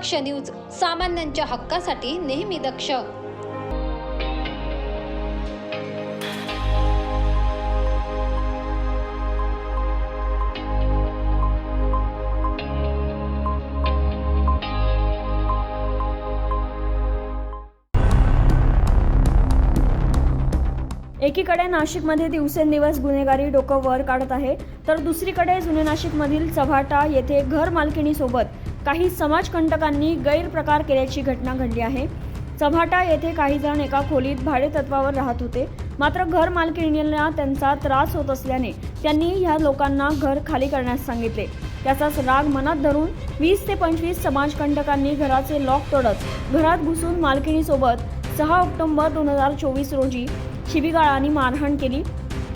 दक्ष news सामान्यांच्या हक्कासाठी नेहमी दक्ष. एकीकडे नाशिकमध्ये दिवसेंदिवस गुन्हेगारी डोकं वर काढत आहे तर दुसरीकडे जुने नाशिकमधील चव्हाटा येथे घर मालकिणीसोबत काही समाजकंटकांनी गैरप्रकार केल्याची घटना घडली आहे. चव्हाटा येथे काही जण एका खोलीत भाडेतत्वावर राहत होते. मात्र घर मालकिणीला त्यांचा त्रास होत असल्याने त्यांनी ह्या लोकांना घर खाली करण्यास सांगितले. त्याचाच राग मनात धरून वीस ते पंचवीस समाजकंटकांनी घराचे लॉक तोडत घरात घुसून मालकिणीसोबत सहा ऑक्टोबर दोन हजार चोवीस रोजी शिबिगाळ आणि मारहाण केली.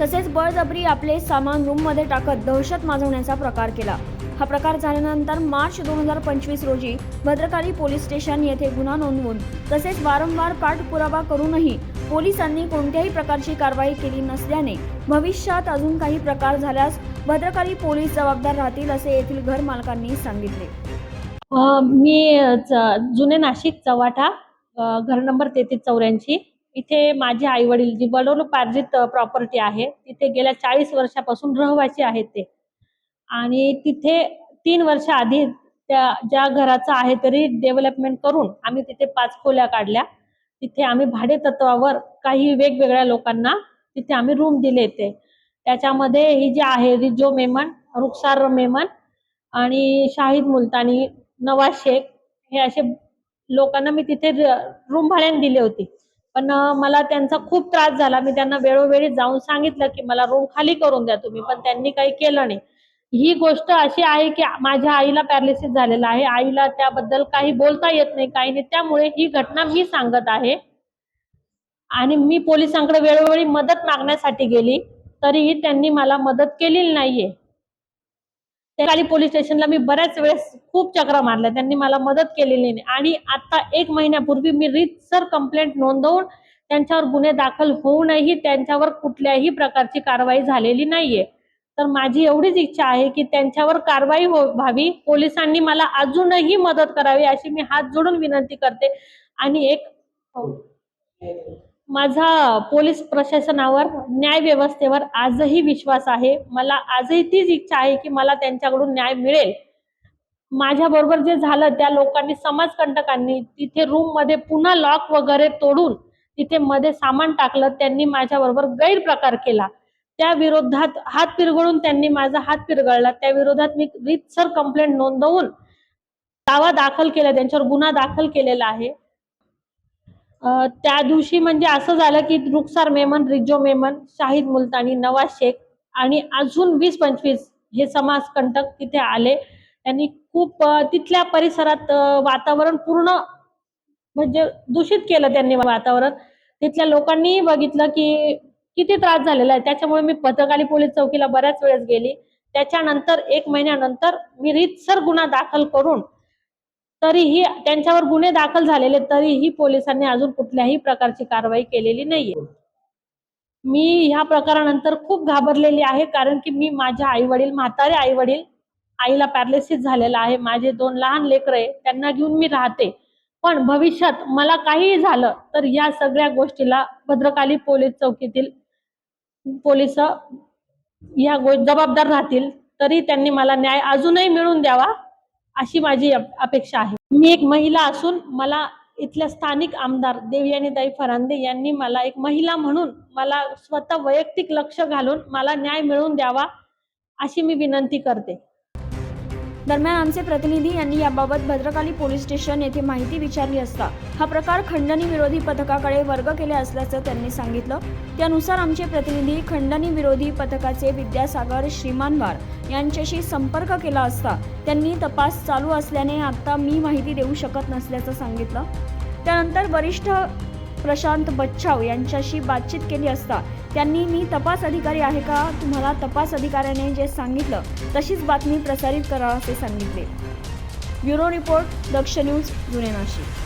तसेच बळजबरी आपले सामान रूममध्ये टाकत दहशत माजवण्याचा प्रकार केला. हा प्रकार झाल्यानंतर मार्च दोन हजार पंचवीस रोजी भद्रकाली पोलीस स्टेशन येथे गुन्हा नोंदवून तसेच वारंवार पाठपुरावा करूनही पोलिसांनी कोणत्याही प्रकारची कारवाई केली नसल्याने भविष्यात अजून काही प्रकार झाल्यास भद्रकाली पोलीस जबाबदार राहतील असे येथील घर मालकांनी सांगितले. मी च- जुने नाशिक चव्हाटा घर नंबर तेहतीस चौऱ्याऐंशी. इथे माझे आई वडील जी वडलोपार्जित प्रॉपर्टी आहे तिथे गेल्या चाळीस वर्षापासून रहिवासी आहेत ते. आणि तिथे तीन वर्ष आधी त्या ज्या घराचं आहे तरी डेव्हलपमेंट करून आम्ही तिथे पाच खोल्या काढल्या. तिथे आम्ही भाडे तत्वावर काही वेगवेगळ्या लोकांना तिथे आम्ही रूम दिले ते त्याच्यामध्ये ही जी आहे रिजो मेमन रुखसार मेमन आणि शाहिद मुलतानी नवाज शेख हे असे लोकांना मी तिथे रूम भाड्याने दिली होती. पण मला त्यांचा खूप त्रास झाला. मी त्यांना वेळोवेळी जाऊन सांगितलं की मला रूम खाली करून द्या तुम्ही पण त्यांनी काही केलं नाही. ही गोष्ट अशी आहे की माझ्या आईला पॅरालिसिस झालेला आहे. आईला त्याबद्दल काही बोलता येत नाही काही नाही. त्यामुळे ही घटना मी सांगत आहे. आणि मी पोलिसांकडे वेळोवेळी मदत मागण्यासाठी गेली तरीही त्यांनी मला मदत केलेली नाहीये. त्या पोलीस स्टेशनला मी बऱ्याच वेळेस खूप चक्रा मारल्या. त्यांनी मला मदत केलेली नाही. आणि आता एक महिन्यापूर्वी मी रीतसर कंप्लेंट नोंदवून त्यांच्यावर गुन्हे दाखल होऊनही त्यांच्यावर कुठल्याही प्रकारची कारवाई झालेली नाहीये. तर माझी एवढीच इच्छा आहे की त्यांच्यावर कारवाई हो व्हावी. पोलिसांनी मला अजूनही मदत करावी अशी मी हात जोडून विनंती करते. आणि एक हो. माझा पोलीस प्रशासनावर न्याय व्यवस्थेवर आजही विश्वास आहे. मला आजही तीच इच्छा आहे की मला त्यांच्याकडून न्याय मिळेल. माझ्याबरोबर जे झालं त्या लोकांनी समाजकंटकांनी तिथे रूममध्ये पुन्हा लॉक वगैरे तोडून तिथे मध्ये सामान टाकलं. त्यांनी माझ्याबरोबर गैरप्रकार केला. त्या विरोधात हात पिरगळून त्यांनी माझा हात पिरगळला त्या विरोधात मी रीतसर कंप्लेंट नोंदवून दावा दाखल केला. त्यांच्यावर गुन्हा दाखल केलेला आहे. त्या दिवशी म्हणजे असं झालं की रुखसार मेमन रिजो मेमन शाहिद मुलतानी नवाज शेख आणि अजून वीस पंचवीस हे समाजकंटक तिथे आले. त्यांनी खूप तिथल्या परिसरात वातावरण पूर्ण म्हणजे दूषित केलं त्यांनी वातावरण. तिथल्या लोकांनी बघितलं की किती त्रास झालेला आहे. त्याच्यामुळे मी पथकाली पोलीस चौकीला बऱ्याच वेळेस गेली. त्याच्यानंतर एक महिन्यानंतर मी रीतसर गुन्हा दाखल करून तरीही त्यांच्यावर गुन्हे दाखल झालेले तरीही पोलिसांनी अजून कुठल्याही प्रकारची कारवाई केलेली नाहीये. मी ह्या प्रकारानंतर खूप घाबरलेली आहे कारण की मी माझ्या आई वडील म्हातारे आई वडील आईला पॅरालिसिस झालेला आहे. माझे दोन लहान लेकर आहे त्यांना घेऊन मी राहते. पण भविष्यात मला काहीही झालं तर या सगळ्या गोष्टीला भद्रकाली पोलीस चौकीतील पोलीस या गो जबाबदार राहतील तरी त्यांनी मला न्याय अजूनही मिळून द्यावा अशी माझी अप- अपेक्षा आहे. मी एक महिला असून मला इथल्या स्थानिक आमदार देवयानीताई फरांदे यांनी मला एक महिला म्हणून मला स्वतः वैयक्तिक लक्ष घालून मला न्याय मिळवून द्यावा अशी मी विनंती करते. दरम्यान आमचे प्रतिनिधी यांनी याबाबत भद्रकाली पोलीस स्टेशन येथे माहिती विचारली असता हा प्रकार खंडणी विरोधी पथकाकडे वर्ग केले असल्याचं त्यांनी सांगितलं. त्यानुसार आमचे प्रतिनिधी खंडणी विरोधी पथकाचे विद्यासागर श्रीमानवार यांच्याशी संपर्क केला असता त्यांनी तपास चालू असल्याने आता मी माहिती देऊ शकत नसल्याचं सांगितलं. त्यानंतर वरिष्ठ प्रशांत बच्छाव यांच्याशी बातचीत केली असता त्यांनी मी तपास अधिकारी आहे का? तुम्हाला तपास अधिकाऱ्याने जे सांगितलं तशीच बातमी प्रसारित करा असे सांगितले. ब्युरो रिपोर्ट दक्ष न्यूज जुने नाशिक.